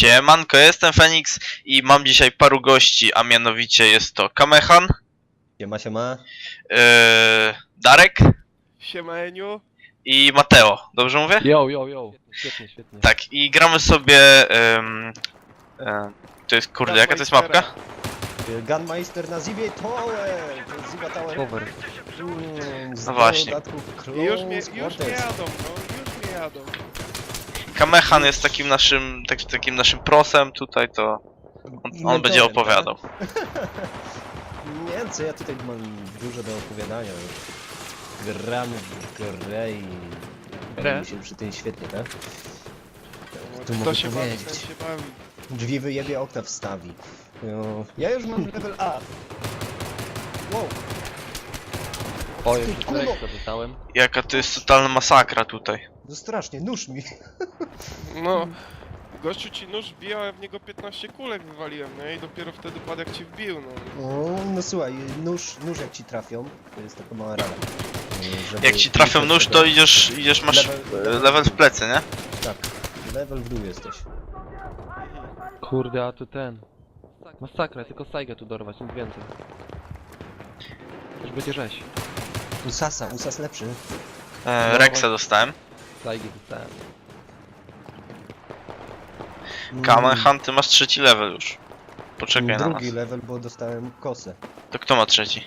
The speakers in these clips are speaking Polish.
Siemanko, jestem Fenix i mam dzisiaj paru gości, a mianowicie jest to Kamehan, Siema, siema. yy, Darek Siema Eniu. i Mateo. Dobrze mówię? Yo, yo, yo. Świetnie, świetnie. Tak, i gramy sobie... ym, e, to jest, kurde, jaka to jest mapka? Y, Gunmeister na Zibie Tower! To jest Ziba Tower. Cover. Mm, z No właśnie. dodatków I już mnie, już mnie jadą, no, już mnie jadą. Kamehan jest takim naszym, tak, takim naszym prosem tutaj, to on, on Mentorem, będzie tak? opowiadał. Nie wiem, co ja tutaj mam dużo do opowiadania. Gramy w grę i Grę? bawimy się przy tym świetnie, tak? No, Tu Kto mogę się bawi, powiedzieć. się bawi. Drzwi wyjebie, okna wstawi. No, ja już mam level A. Wow, O. Drexa dostałem. Jaka to jest totalna masakra tutaj. No strasznie, nóż mi. No, gościu ci nóż wbijał, a w niego 15 kulek wywaliłem, no i dopiero wtedy padł jak ci wbił, no. O, no słuchaj, nóż, nóż jak ci trafią, to jest taka mała rada. Żeby Jak ci trafią nóż, to idziesz, idziesz masz Level- level w plecy, nie? Tak, level w dół jesteś. Kurde, a tu ten. Masakra, tylko Saigę tu dorwać, nic więcej. Już będzie rzeź. Usasa, Usas lepszy. E, Rexa dostałem. Saigi dostałem. Mm, Kamehan, ty masz trzeci level już. Poczekaj na nas. Drugi level, bo dostałem kosę. To kto ma trzeci?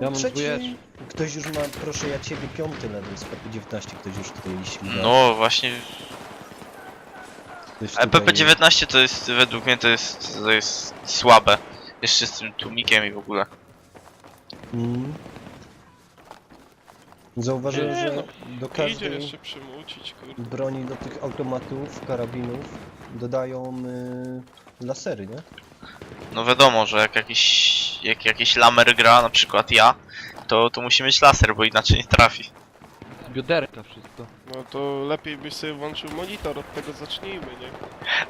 Ja mam Trzeci, dwójeczkę. ktoś już ma, proszę ja ciebie, piąty level z PP19, ktoś już tutaj śmiga. No właśnie, Ktoś Ale tutaj- PP19 to jest, według mnie to jest, to jest słabe. Jeszcze z tym tłumikiem i w ogóle. Mm. Zauważyłem, Nie, że no, do Idzie każdej jeszcze przymucić, kurde. broni, do tych automatów, karabinów dodają y, lasery, nie? No wiadomo, że jak jakiś, jak jakiś lamer gra, na przykład ja, to, to musi mieć laser, bo inaczej nie trafi. Bioderka wszystko. No to lepiej byś sobie włączył monitor, od tego zacznijmy, nie?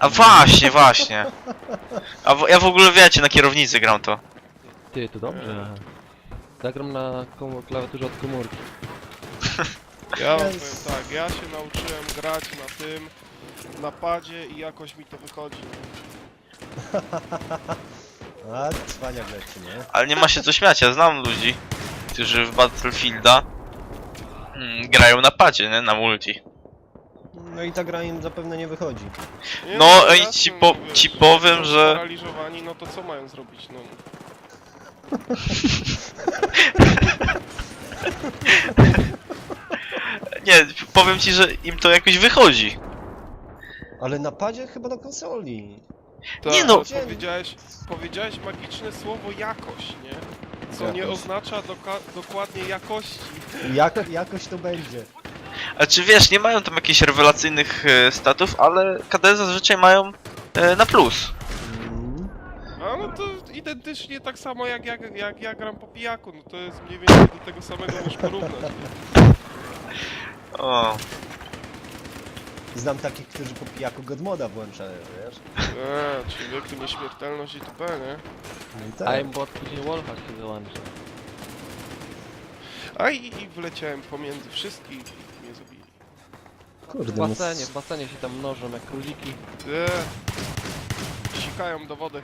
A właśnie, właśnie. A w, ja w ogóle wiecie, na kierownicy gram to. Ty, to dobrze. Zagram na komu- klawiaturze od komórki. Ja wam Yes. powiem tak, ja się nauczyłem grać na tym, na padzie i jakoś mi to wychodzi. A, cwaniak leci, nie? Ale nie ma się co śmiać, ja znam ludzi, którzy w Battlefielda mm, grają na padzie, nie? Na multi. No i ta gra im zapewne nie wychodzi. Nie, No, jasne, i ci no, po- wiesz, ci powiem, są że- Sparaliżowani, no to co mają zrobić, no? Nie, powiem ci, że im to jakoś wychodzi. Ale na padzie chyba na konsoli. Tak, Nie no. Powiedziałeś, powiedziałeś magiczne słowo jakość, nie? Co nie Jakość. oznacza doka- dokładnie jakości. Jak, jakoś to będzie. A czy wiesz, nie mają tam jakichś rewelacyjnych e, statów, ale KD zazwyczaj mają e, na plus. A no to identycznie tak samo jak, jak, jak ja gram po pijaku, no to jest mniej więcej do tego samego możesz porównać. O, Znam takich, którzy po pijaku Godmoda włączają, wiesz? Eee, człowieku, nieśmiertelność i TP, nie? No i A tak. aimbot później wallhack się załącza. A i, i wleciałem pomiędzy wszystkich i mnie zabili. W Kurde, no basenie, w basenie się tam mnożą jak króliki. Eee, sikają do wody.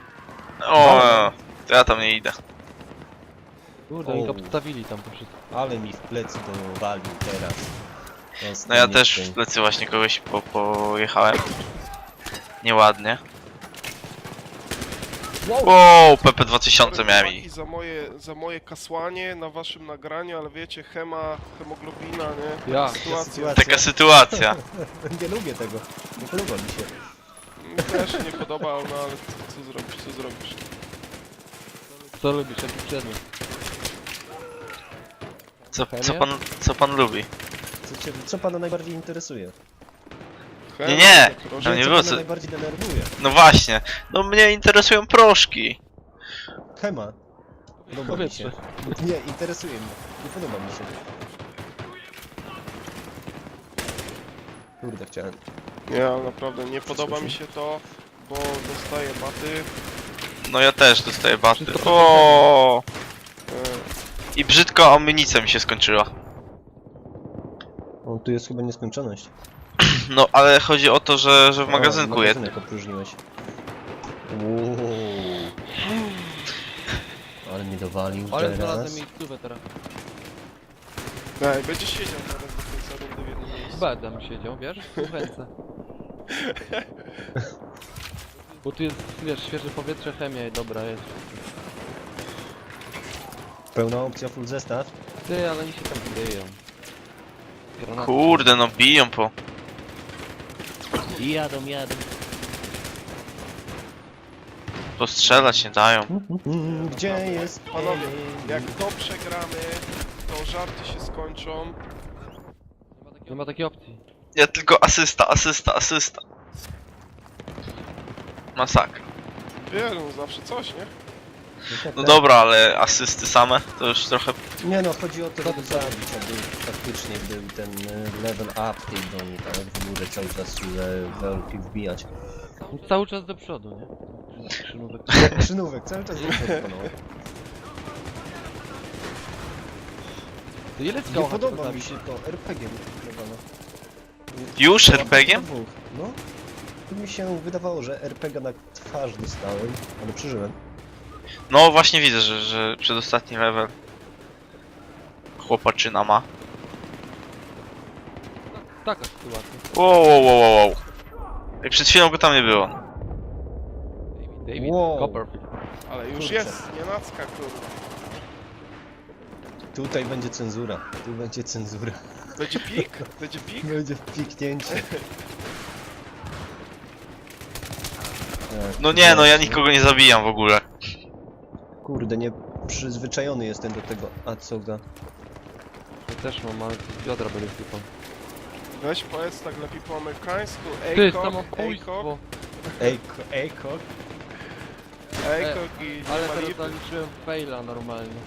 O, to ja tam nie idę. Kurde, oni O. go podstawili tam po wszystko. Ale mi w plecy to walił teraz. No ja też w plecy właśnie kogoś po, pojechałem. Nieładnie. Wow! Wow, PP2000 Sorry, miałem i... za moje, za moje kasłanie na waszym nagraniu, ale wiecie, hema, hemoglobina, nie? Ja. Sytuacja. Sytuacja. Taka sytuacja. Nie lubię tego. Nie podoba mi się. Mi też się nie podobał, no ale co, co zrobisz, co zrobisz? Co lubisz, jaki przedmiot? Co, co, pan, co pan lubi? Co, cię, co pana najbardziej interesuje? Nie, nie, proszę. No nie co było pana co- najbardziej denerwuje? No właśnie, no mnie interesują proszki. Chema. Podoba mi się. Nie, interesuje mnie. Nie podoba mi się. Kurde, chciałem. Ale naprawdę nie podoba mi się to, bo dostaję baty. No ja też dostaję baty. Wszystko O, I brzydko amunicja mi się skończyła. O, tu jest chyba nieskończoność. No ale chodzi o to, że, że w magazynku jednym. magazynek opróżniłeś. Uuu. Ale mnie dowalił Ale teraz. znalazłem miejscówę teraz. Tak, będziesz siedział zaraz do końca rundy w jednym miejscu. Bedem siedział, wiesz? W ręce. Bo tu jest, wiesz, świeże powietrze, chemia i dobra jest. Pełna opcja full zestaw. Ty, ale oni się tam kryją. Granaty. Kurde, no biją po... I jadą, jadą. Postrzelać nie dają. Mm, Gdzie jest Panowie? Jak to przegramy, to żarty się skończą. Nie ma takiej opcji. Ja tylko asysta, asysta, asysta. Masakra. Wielu, zawsze coś, nie? No dobra, ale asysty same to już trochę... Nie no, chodzi o to, żeby zabić, aby faktycznie był ten e, level up tej broni, tak? W górę cały czas le- levelki wbijać. No, Cały czas do przodu, nie? Krzynówek. Jak krzynówek, cały czas do przodu, panowie. To ile Nie podoba mi się to RPG wykrywane. Już RPG-iem? No. Tu mi się wydawało, że RPG na twarz dostałem, ale przeżyłem. No właśnie widzę, że, że przedostatni level chłopaczyna ma. Taka sytuacja. Wow, wow, wow, wow, wow. Ej, przed chwilą go tam nie było. David, David Wow. Copperfield. Ale już Kurczę. jest, nie nacka, kurwa. Tutaj będzie cenzura, tu będzie cenzura. Będzie pik? Będzie pik? Będzie piknięcie. No nie, no ja nikogo nie zabijam w ogóle. Kurde, nie przyzwyczajony jestem do tego Atsoga. Ja też mam, ale biodra będę sypał. Weź powiedz tak lepiej po amerykańsku. Ty, Ejkok, ejkok, samobójstwo! Ejko, ejko. ejkok i Ale teraz zaliczyłem faila normalnie.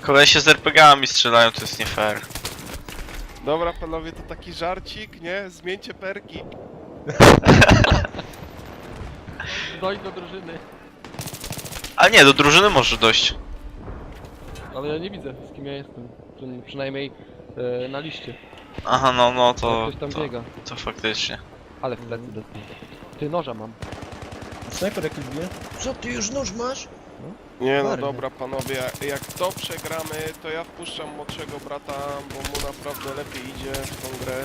Kolesie z RPG-ami strzelają, to jest nie fair. Dobra panowie, to taki żarcik, nie? Zmieńcie perki. Doj do drużyny. A nie, do drużyny może dojść. Ale ja nie widzę z kim ja jestem. Przy- Przynajmniej e, na liście. Aha, no, no To, to, ktoś tam to, biega. to faktycznie. Ale w plecy dotknął. Ty noża mam. Snajper jaki mnie? Co ty już nóż masz? Nie no Marny. dobra panowie, jak to przegramy, to ja wpuszczam młodszego brata, bo mu naprawdę lepiej idzie w tą grę.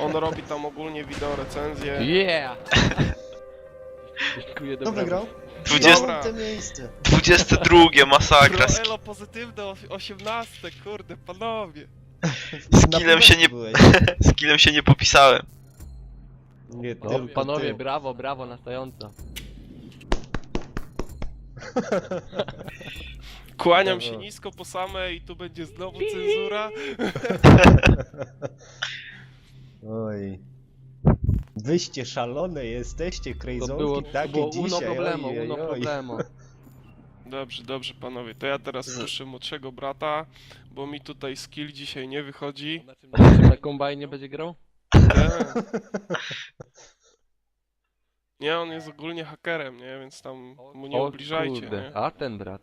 On robi tam ogólnie wideo recenzję. Yeah! Dziękuję, Kto dobra. wygrał? 20, Dobra. Miejsce. 22 masakra. Z, Pro elo pozytywne o- 18, kurde panowie. z Na killem się nie, byłeś. z killem się nie popisałem. Nie, tylko panowie, ty. brawo, brawo, nastająca. Kłaniam się nisko po same i tu będzie znowu cenzura. Oj. Wyście szalone jesteście, To crazy było, to takie było dzisiaj. uno problemo, oj, oj, uno oj. problemo. Dobrze, dobrze panowie, to ja teraz puszczę młodszego brata, bo mi tutaj skill dzisiaj nie wychodzi. Na czym, na czym na kombajnie będzie grał? Nie. Nie, on jest ogólnie hakerem, nie? Więc tam mu nie O ubliżajcie, kurde, nie? A ten brat.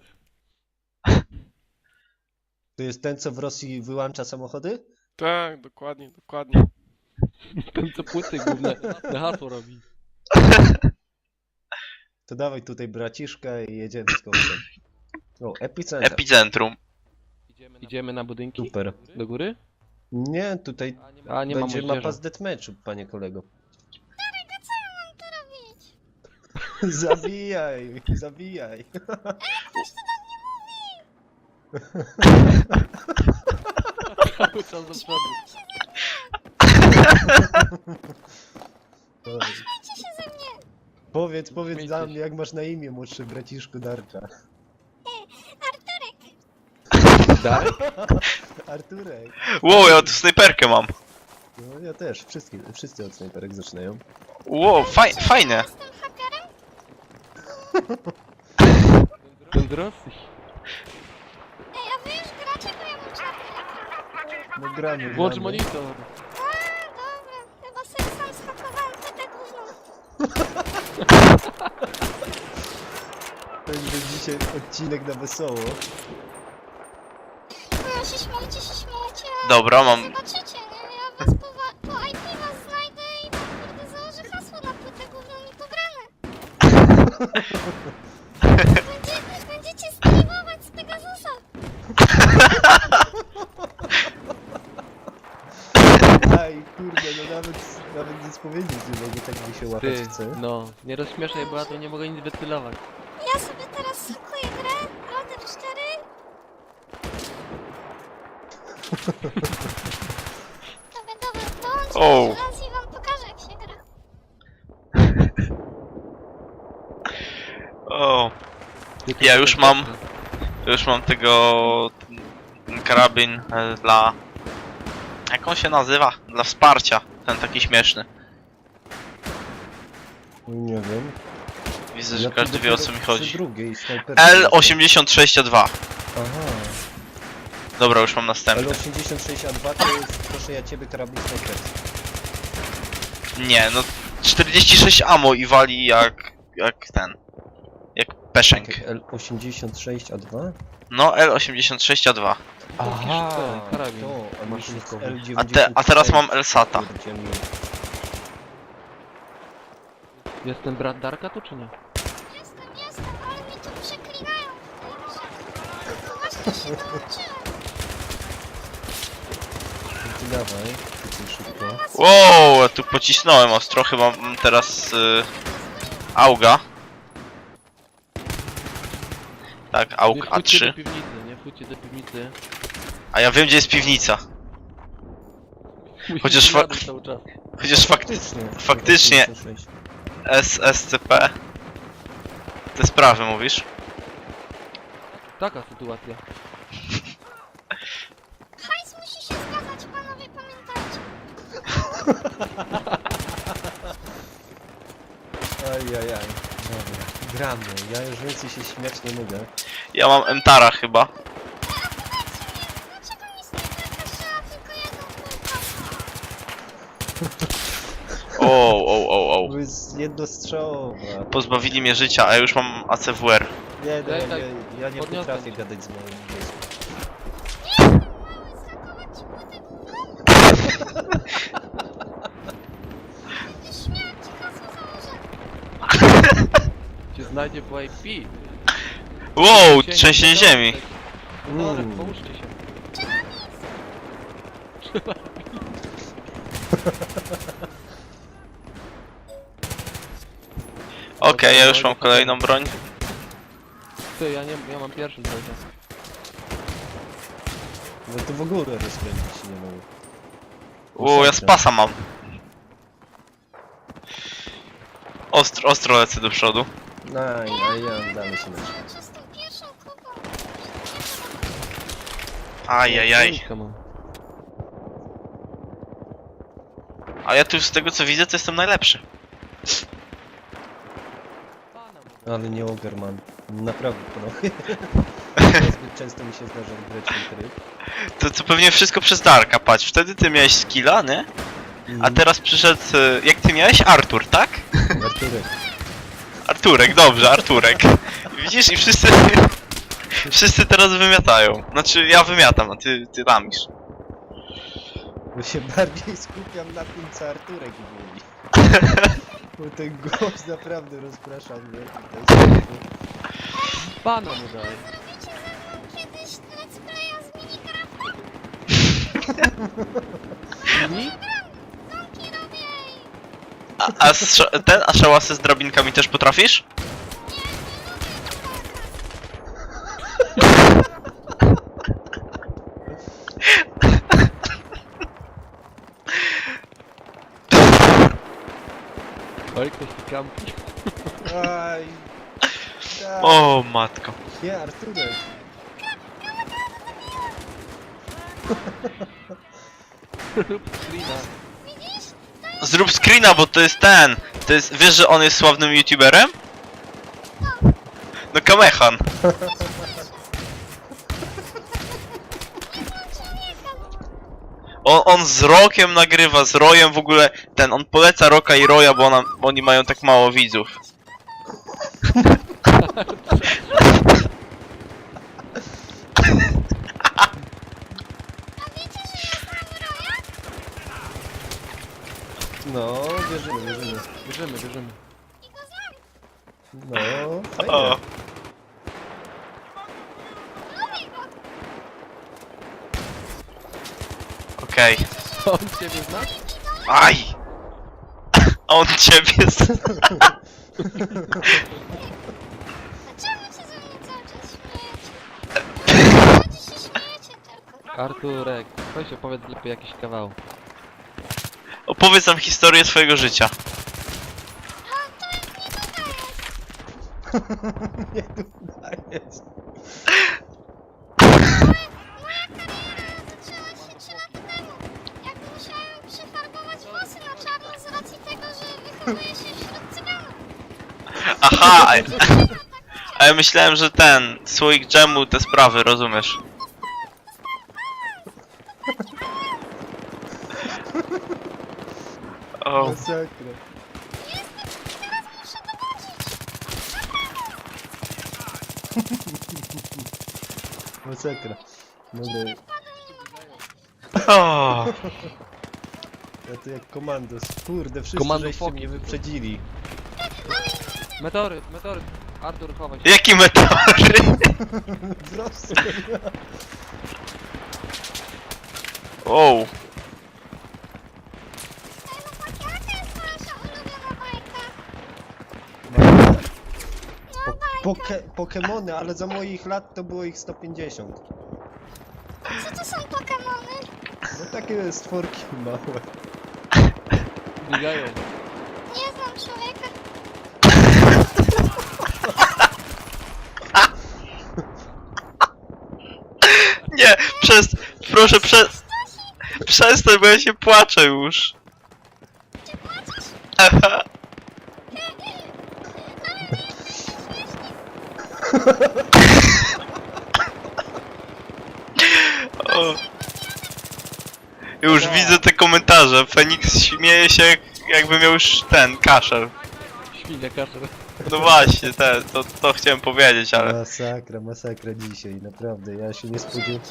To jest ten, co w Rosji wyłącza samochody? Tak, dokładnie, dokładnie. Ten co płyty główne na hasło robi. To dawaj tutaj braciszka i jedziemy z koksem. O, epicenter. Epicentrum. Idziemy na budynki? Super. Do góry? Nie, tutaj A nie ma będzie mapa moździerza. z deathmatchu, panie kolego. Zabijaj, zabijaj. Cały czas do przodu. Oj. Powiedz, powiedz Śmiejcie za się. mnie, jak masz na imię, młodszy braciszku Darcza. Darek? Arturek. Wow, ja tu snajperkę mam. No ja też, wszyscy, wszyscy od snajperek zaczynają. Wow, faj, fajne. Rosji. Ej, No gramy, Włącz gramy. monitor. A, dobra, chyba sobie sam skakowałem te tak. To będzie dzisiaj odcinek na wesoło. Bo ja się śmiejcie, się śmiejecie, Dobra, mam. zobaczycie, nie? Ja was po, wa- po IP was znajdę i wam kurde założę hasło na płytę gówno mi pograne. się łapać Ty, chce. no, nie rozśmieszaj, bo ja tu nie mogę nic wycylować. Ja sobie teraz hakuję grę, Roder 4. Dobra, dobra, dołączę O. jeszcze raz i wam pokażę jak się gra. O, Ja już mam. już mam tego... ten karabin e, dla... Jak on się nazywa? Dla wsparcia. Ten taki śmieszny. Nie wiem. Widzę, że Ja każdy wie o co mi dopiero chodzi. Przy drugiej snajperce. L86A2. Aha. Dobra, już mam następny. L86A2 to jest, proszę ja ciebie, karabin snajperski. Nie, no 46 ammo i wali jak... jak ten. Jak peszęk. L86A2? No, L86A2. Aha, karabin to, a mi się maszynkowy. L96. A, te, a teraz mam L-SATA. Pierdzielnie. Jest ten brat Darka tu czy nie? Jestem, jestem, ale mi tu przeklinają. No właśnie się dawaj, ty szybko. Wow, ja tu pocisnąłem ostro, chyba mam teraz y, Auga. Tak, Nie Aug wchodźcie do A3. piwnicy, nie wchodźcie do piwnicy. A ja wiem gdzie jest piwnica. Chociaż fa- jadać cały czas. Chociaż fakt Faktycznie. Faktycznie. L86. SSCP. Te sprawy mówisz? Taka sytuacja. Hajs musi się zgadzać, panowie, pamiętajcie. Ajajaj. Dobra, gramy. Ja już więcej się śmiać nie mogę. Ja mam Emtara chyba. Dlaczego mi snajperka strzela tylko jedną kulką? O, To jest jednostrzałowa. Pozbawili mnie życia, a ja już mam ACWR. Nie, no, Daj, ja, daj, nie, ja nie podniosę potrafię cię. gadać z moim dzieckiem. Cię znajdzie po IP. Wow, trzęsienie wiadomo, ziemi. tak. Norek, Mm. połóżcie się. Okej, ja już mam kolejną broń. Ty, ja nie, ja mam pierwszy cały czas. No to w ogóle rozkręcić się nie mogę. Wow, ja spasa mam. Ostro, ostro lecę do przodu. No, a ja dalej się leczę. Czy z tą pierwszą kupą? Ajajaj. Trójkę mam. A ja tu z tego co widzę to jestem najlepszy. Ale nie Ogerman. Naprawdę, panowie. Zbyt często mi się zdarza grać w tryb. To, to pewnie wszystko przez Darka, patrz. Wtedy ty miałeś skilla, nie? A teraz przyszedł... e, Jak ty miałeś? Artur, tak? Arturek. Arturek, dobrze, Arturek. Widzisz i wszyscy... Wszyscy teraz wymiatają. Znaczy ja wymiatam, a ty, ty lamisz. Bo się bardziej skupiam na tym, co Arturek mówi. Bo ten głos naprawdę rozprasza mnie. tutaj. Pana mu mną kiedyś let's playa z Minecrafta? Mini? A, a strza- ten, a szałasy z drabinkami też potrafisz? Oj, ktoś tu kampi. Aj. Tak. O matko. Nie, Arturek. Screena. Zrób screena, bo to jest ten. To jest, wiesz, że on jest sławnym youtuberem? No Kamehan. On, on z Rokiem nagrywa, z Rojem w ogóle, ten, on poleca Roka i Roya, bo, ona, bo oni mają tak mało widzów. No. Bierzemy, bierzemy. I go znam. No, fajnie. O, Lubię go. Okej. On ciebie zna? Aj! A on ciebie z... Dlaczego się ze mnie cały czas śmiejecie? Się śmiejecie tylko? Arturek, chodź opowiedz lepiej jakiś kawał. Opowiedz nam historię swojego życia. A to jest nie tutaj jest. Nie udajesz. Aha! a- A ja myślałem, że ten słoik dżemu te sprawy, rozumiesz? O, Masakra. Masakra. Dobra, o. ja to jak komandos. Kurde, wszyscy Komando żeście foki. mnie wyprzedzili. Meteoryt, meteoryt. Artur, chowaj się. Jaki meteory? Prosto. O, Jaka jest wasza ulubiona bajka? No Po, bajka. poke, Pokemony, ale za moich lat to było ich 150. Co to są Pokemony? No takie stworki małe. Biegają. Nie znam człowieka. nie, przez... Proszę, prze... Przestań, bo ja się płaczę już. Czy płaczesz? Aha. O. Już widzę te komentarze. Feniks śmieje się jak, jakby miał już ten kaszel. Świnia kaszel. No właśnie, te, to, to chciałem powiedzieć, ale. Masakra, masakra dzisiaj, naprawdę. Ja się nie spodziewałem.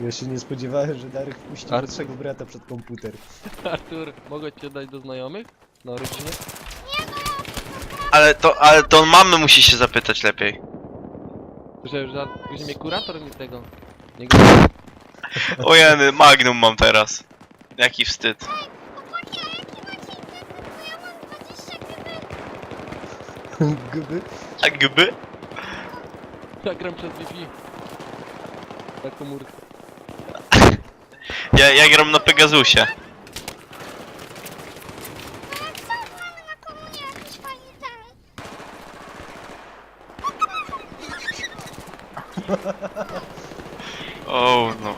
Ja się nie spodziewałem, że Darek wpuści Ar- młodszego brata przed komputer. Artur, mogę cię dać do znajomych? Na rodzinie? Ale to, ale to mamy musi się zapytać lepiej. Że już za... później mnie kurator mi tego. Nie go... Ojeny, magnum mam teraz. Jaki wstyd. Chłopaki, a jaki macie internet? Bo ja mam 20 GB. Guby? A gby? Ja gram przez Wi-Fi. Na komórce. Ja, ja gram na Pegasusie. A jak co mamy na komunie jakiś fajny ten? O no.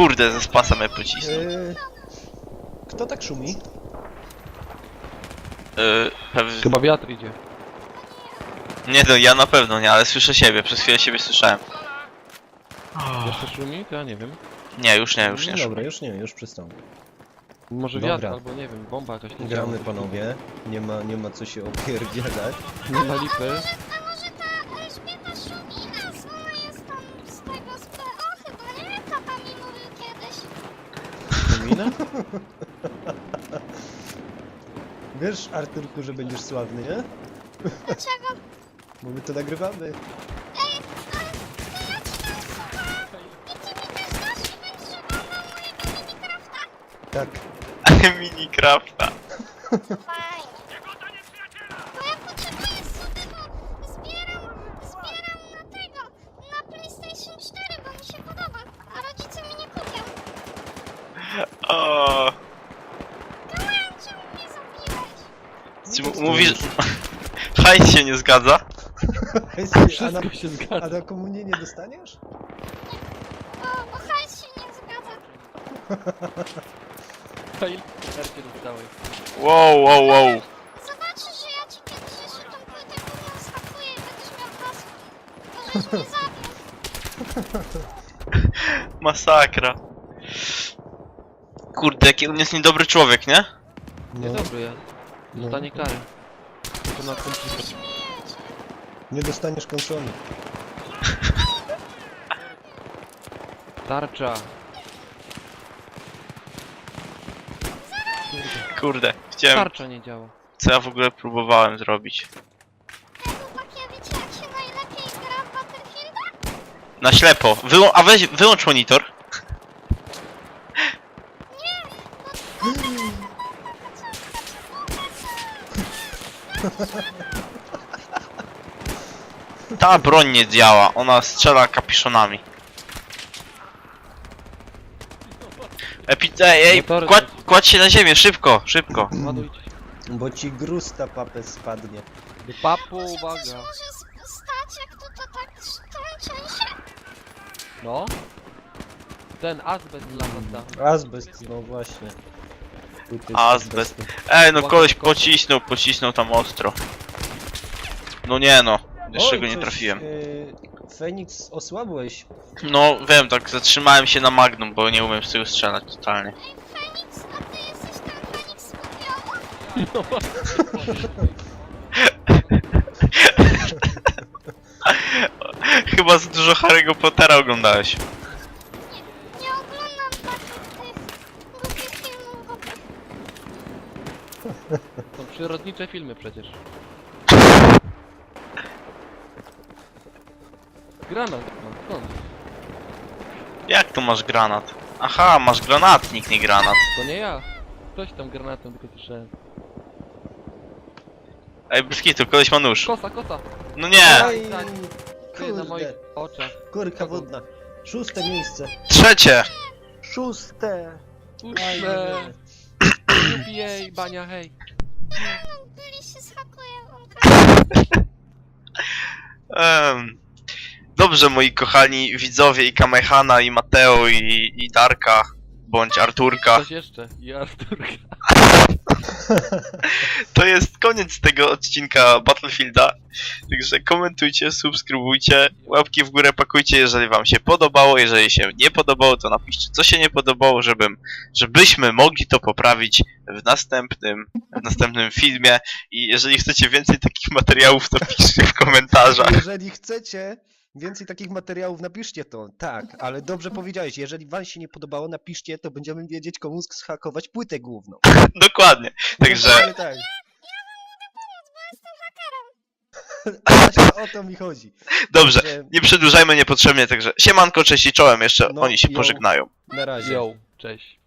Kurde, ze spasa mnie pocisnął. Eee, kto tak szumi? Yy, pewnie... Chyba wiatr idzie. Nie no, ja na pewno nie, ale słyszę siebie, przez chwilę siebie słyszałem. Jeszcze szumi? To ja nie wiem. Nie, już nie, już nie. No szum. dobra, już nie, już przystał. Może Dobra. wiatr albo nie wiem, bomba jakaś nie Gramy działa. panowie. Nie ma, nie ma co się opierdzielać. Nie ma lipy. A może ta Elżbieta Szumina, ona jest tam z tego z PO chyba, nie? Tata mi mówił kiedyś. Szumina? Wiesz, Arturku, że będziesz sławny, nie? Dlaczego? Bo my to nagrywamy. Ej, ja ci tam słucham. I ty mi też dasz i będziesz oglądał mojego Minecrafta? Tak. Minecrafta. Fajnie. Bo ja potrzebuję sobie, bo zbieram, zbieram na tego, na PlayStation 4, bo mi się podoba, a rodzice mi nie kupią. O, czemu mnie zabiłeś? czy m- mówisz... Hajs się nie zgadza? A na, Wszystko się a zgadza. na komunię nie dostaniesz? Bo, bo hajs się nie zgadza. A ile karcie dostałeś? Wow, wow, wow. Zobaczysz, że ja ci kiedyś jeszcze tą płytę gówno schakuję i będziesz miał. To żeś mnie zabił. Masakra. Kurde, jaki on jest niedobry człowiek, nie? No, Niedobry jest. no. Dostanie karę. To na komputer. Nie dostaniesz konsoli. Tarcza. Kurde. Kurde, chciałem... Tarcza nie działa. co ja w ogóle próbowałem zrobić. Ej, chłopaki, a wiecie jak się najlepiej gra w Battlefielda? Na ślepo. Wyłą a weź, wyłącz monitor. Ta broń nie działa, ona strzela kapiszonami. Epi, ej, ej, Motory kładź, się na ziemię, szybko, szybko. Ładujcie. Bo ci gruz ta papę spadnie. Do papu, coś uwaga. może stać, jak tu to tak trzęsie? No. Ten azbest lata. Azbest, no właśnie. Tutaj Azbest. Ej, no koleś pocisnął, pocisnął tam ostro. No nie no, jeszcze Oj, go nie coś, trafiłem. y, Feniks osłabłeś. No wiem, tak zatrzymałem się na Magnum, bo nie umiem z tego strzelać totalnie. Ej, Feniks, a ty jesteś ten Feniks skupiony? No. Chyba za dużo Harry'ego Pottera oglądałeś. Nie, nie oglądam takich tych głupich filmów w ogóle. Są przyrodnicze filmy przecież. Granat mam, skąd? Jak tu masz granat? Aha, masz granatnik, nie granat. To nie ja. Ktoś tam granatem tylko słyszałem. Ej, Beskitu, koleś ma nóż. Kosa, kosa! No nie! Oj, tak. Ty na moich kurde. oczach. Kurka wodna. Szóste miejsce. Trzecie! Szóste. Ósme! UBA, bania, hej! No, byli się schakuje, on Em, dobrze, moi kochani widzowie i Kamehana, i Mateo, i, i Darka, bądź Arturka. Coś jeszcze. I Arturka. To jest koniec tego odcinka Battlefielda. Także komentujcie, subskrybujcie, łapki w górę pakujcie, jeżeli wam się podobało. Jeżeli się nie podobało, to napiszcie, co się nie podobało, żebym, żebyśmy mogli to poprawić w następnym, w następnym filmie. I jeżeli chcecie więcej takich materiałów, to piszcie w komentarzach. Jeżeli chcecie więcej takich materiałów, napiszcie to. Tak, ale dobrze powiedziałeś. Jeżeli wam się nie podobało, napiszcie, to będziemy wiedzieć, komu zhakować płytę główną. Dokładnie. Także Dokładnie tak. bo jestem hakerem. Właśnie o to mi chodzi. dobrze, Że nie przedłużajmy niepotrzebnie, także siemanko, cześć i czołem, jeszcze No, oni się jo. pożegnają. Na razie. Yo, cześć.